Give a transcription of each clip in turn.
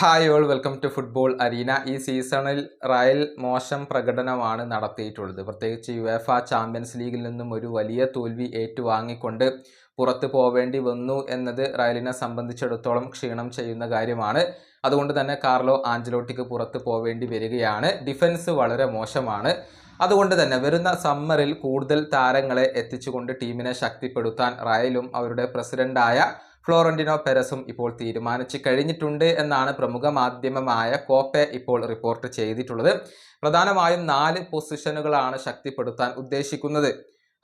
Hi all welcome to football arena. ഈ സീസണിൽ Real മോശം പ്രകടനമാണ് നടത്തിയിട്ടുള്ളത്. പ്രത്യേകിച്ച് യുഎഫ ചാമ്പ്യൻസ് ലീഗിൽ നിന്നും ഒരു വലിയ തോൽവി ഏറ്റുവാങ്ങിക്കൊണ്ട് പുറത്തു പോവേണ്ടി വന്നു എന്നത് റയലിനെ സംബന്ധിച്ചിടത്തോളം ക്ഷീണം ചെയ്യുന്ന കാര്യമാണ്. അതുകൊണ്ട് തന്നെ കാർലോ ആഞ്ചലോട്ടിക്ക് പുറത്ത് പോവേണ്ടി വരികയാണ്. ഡിഫൻസ് വളരെ മോശമാണ്. അതുകൊണ്ട് തന്നെ വരുന്ന സമ്മറിൽ കൂടുതൽ താരങ്ങളെ എത്തിച്ചുകൊണ്ട് ടീമിനെ ശക്തിപ്പെടുത്താൻ റയലും അവരുടെ പ്രസിഡന്റായ ഫ്ലോറന്റിനോ പെരസും ഇപ്പോൾ തീരുമാനിച്ചു കഴിഞ്ഞിട്ടുണ്ട് എന്നാണ് പ്രമുഖ മാധ്യമമായ കോപ്പെ ഇപ്പോൾ റിപ്പോർട്ട് ചെയ്തിട്ടുള്ളത്. പ്രധാനമായും നാല് പൊസിഷനുകളാണ് ശക്തിപ്പെടുത്താൻ ഉദ്ദേശിക്കുന്നത്.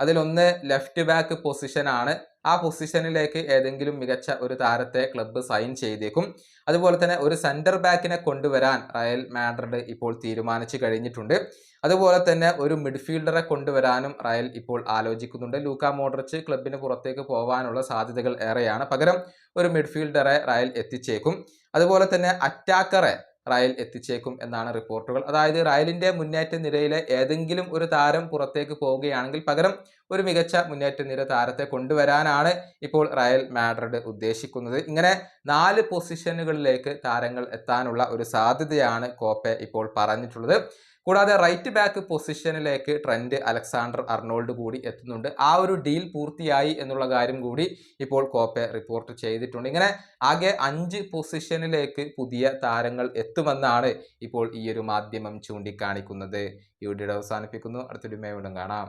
അതിലൊന്ന് ലെഫ്റ്റ് ബാക്ക് പൊസിഷനാണ് ആ പൊസിഷനിലേക്ക് ഏതെങ്കിലും മികച്ച ഒരു താരത്തെ ക്ലബ്ബ് സൈൻ ചെയ്തേക്കും. അതുപോലെ തന്നെ ഒരു സെന്റർ ബാക്കിനെ കൊണ്ടുവരാൻ റയൽ മാഡ്രിഡ് ഇപ്പോൾ തീരുമാനിച്ചു കഴിഞ്ഞിട്ടുണ്ട്. അതുപോലെ തന്നെ ഒരു മിഡ്ഫീൽഡറെ കൊണ്ടുവരാനും റയൽ ഇപ്പോൾ ആലോചിക്കുന്നുണ്ട്. ലൂക്ക മോഡ്രിച്ച് ക്ലബിന് പുറത്തേക്ക് പോകാനുള്ള സാധ്യതകൾ ഏറെയാണ്. പകരം ഒരു മിഡ്ഫീൽഡറെ റയൽ എത്തിച്ചേക്കും. അതുപോലെ തന്നെ അറ്റാക്കറെ റയൽ എത്തിച്ചേക്കും എന്നാണ് റിപ്പോർട്ടുകൾ. അതായത് റയലിന്റെ മുന്നേറ്റ നിരയിലെ ഏതെങ്കിലും ഒരു താരം പുറത്തേക്ക് പോവുകയാണെങ്കിൽ പകരം ഒരു മികച്ച മുന്നേറ്റ നിര താരത്തെ കൊണ്ടുവരാനാണ് ഇപ്പോൾ റയൽ മാഡ്രിഡ് ഉദ്ദേശിക്കുന്നത്. ഇങ്ങനെ നാല് പൊസിഷനുകളിലേക്ക് താരങ്ങൾ എത്താനുള്ള ഒരു സാധ്യതയാണ് കോപ്പെ ഇപ്പോൾ പറഞ്ഞിട്ടുള്ളത്. കൂടാതെ റൈറ്റ് ബാക്ക് പൊസിഷനിലേക്ക് ട്രെൻഡ് അലക്സാണ്ടർ അർണോൾഡ് കൂടി എത്തുന്നുണ്ട്. ആ ഒരു ഡീൽ പൂർത്തിയായി എന്നുള്ള കാര്യം കൂടി ഇപ്പോൾ കോപ്പെ റിപ്പോർട്ട് ചെയ്തിട്ടുണ്ട്. ഇങ്ങനെ ആകെ അഞ്ച് പൊസിഷനിലേക്ക് പുതിയ താരങ്ങൾ എത്തുമെന്നാണ് ഇപ്പോൾ ഈ ഒരു മാധ്യമം ചൂണ്ടിക്കാണിക്കുന്നത്. ഈ വീഡിയോ അവസാനിപ്പിക്കുന്നു. അടുത്തൊരു മേവിടം കാണാം.